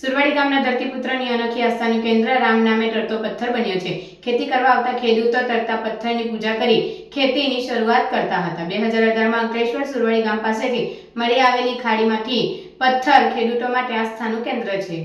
સુરવાડી ગામના ધરતીપુત્રની અનોખી આસ્થાનું કેન્દ્ર રામ નામે તરતો પથ્થર બન્યો છે. ખેતી કરવા આવતા ખેડૂતો તરતા પથ્થરની પૂજા કરી ખેતીની શરૂઆત કરતા હતા. બે હજાર અઢારમાં અંકલેશ્વર સુરવાડી ગામ પાસેથી મળી આવેલી ખાડીમાંથી પથ્થર ખેડૂતો માટે આસ્થાનું કેન્દ્ર છે.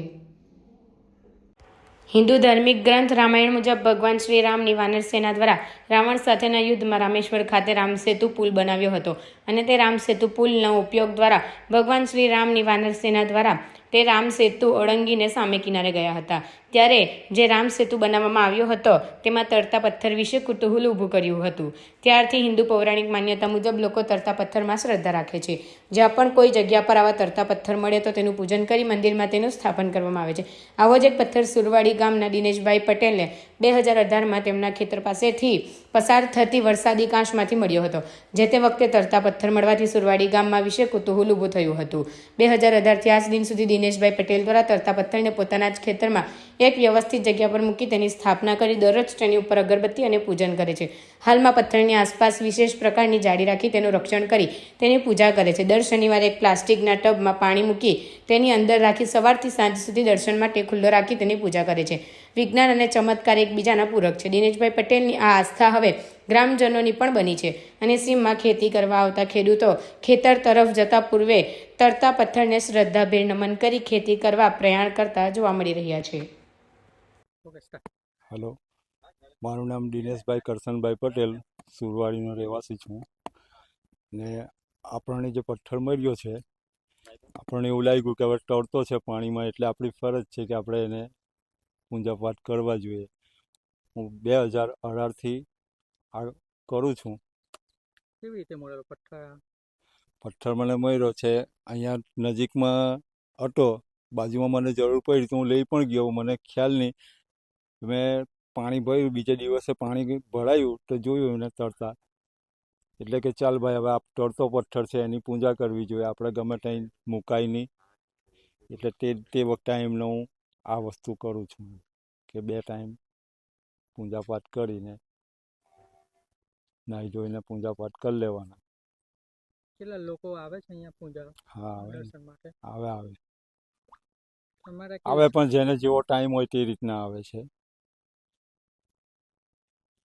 હિન્દુ ધાર્મિક ગ્રંથ રામાયણ મુજબ ભગવાન શ્રી રામની વાનર સેના દ્વારા રાવણ સાથેના યુદ્ધમાં રામેશ્વર ખાતે રામસેતુ પુલ બનાવ્યો હતો. અને તે રામસેતુ પુલનો ઉપયોગ દ્વારા ભગવાન શ્રી રામની વાનર સેના દ્વારા તે રામસેતુ ઓળંગીને સામે કિનારે ગયા હતા. ત્યારે જે રામ સેતુ બનાવવામાં આવ્યો હતો, તેમાં તરતા પથ્થર વિશે કુતૂહલ ઊભું કર્યું હતું. ત્યારથી હિન્દુ પૌરાણિક માન્યતા મુજબ લોકો તરતા પથ્થરમાં શ્રદ્ધા રાખે છે. જ્યાં પણ કોઈ જગ્યા પર આવા તરતા પથ્થર મળે તો તેનું પૂજન કરી મંદિરમાં તેનું સ્થાપન કરવામાં આવે છે. આવો જ એક પથ્થર સુરવાડી ગામના દિનેશભાઈ પટેલને બે હજાર અઢારમાં તેમના ખેતર પાસેથી પસાર થતી વરસાદી કાંશમાંથી મળ્યો હતો, જે તે વખતે તરતા પથ્થર મળવાથી સુરવાડી ગામમાં વિશે કુતૂહલ ઊભું થયું હતું. બે હજાર અઢારથી આજ દિન સુધી દિનેશભાઈ પટેલ દ્વારા તરતા પથ્થરને પોતાના જ ખેતરમાં એક વ્યવસ્થિત જગ્યા પર મૂકી તેની સ્થાપના કરી દરરોજ તેની ઉપર અગરબત્તી અને પૂજન કરે છે. હાલમાં પથ્થરની આસપાસ વિશેષ પ્રકારની જાળી રાખી તેનું રક્ષણ કરી તેની પૂજા કરે છે. દર શનિવારે એક પ્લાસ્ટિકના ટબમાં પાણી મૂકી તેની અંદર રાખી સવારથી સાંજ સુધી દર્શન માટે ખુલ્લો રાખી તેની પૂજા કરે છે. વિજ્ઞાન અને ચમત્કાર એકબીજાના પૂરક છે. દિનેશભાઈ પટેલની આ આસ્થા હવે ગ્રામજનોની પણ બની છે અને સીમમાં ખેતી કરવા આવતા ખેડૂતો ખેતર તરફ જતા પૂર્વે તરતા પથ્થરને શ્રદ્ધાભેર નમન કરી ખેતી કરવા પ્રયાણ કરતા જોવા મળી રહ્યા છે. હલો મારું નામ દિનેશભાઈ કરશનભાઈ પટેલ. સુરવાડીનો રહેવાસી છું. ને આપણને જે પથ્થર મળ્યો છે આપણને એવું લાગ્યું કે હવે તરતો છે પાણીમાં એટલે આપણી ફરજ છે કે આપણે એને પૂંજાપાઠ કરવા જોઈએ. હું બે હજાર અઢારથી આ કરું છું. કેવી રીતે મળેલો પથ્થર? પથ્થર મને મળ્યો છે અહીંયા નજીકમાં હતો. બાજુમાં મને જરૂર પડી તો હું લઈ પણ ગયો મને ખ્યાલ નહીં. મેં પાણી ભર્યું બીજે દિવસે પાણી ભરાયું તો જોયું એને તરતા. એટલે કે ચાલ ભાઈ હવે આ તરતો પથ્થર છે એની પૂજા કરવી જોઈએ. આપણે ગમે ત્યાં મુકાય નહીં. એટલે તે તે વખતે એમને હું આ વસ્તુ કરું છું. કે બે ટાઈમ પૂજાપાઠ કરીને નાહી જોઈને પૂજાપાઠ કરી લેવાના. કેટલા લોકો આવે છે અહીંયા પૂજા હા આવે. દર્શન માટે? આવે આવે. આવે પણ જેને જેવો ટાઈમ હોય તે રીતના આવે છે.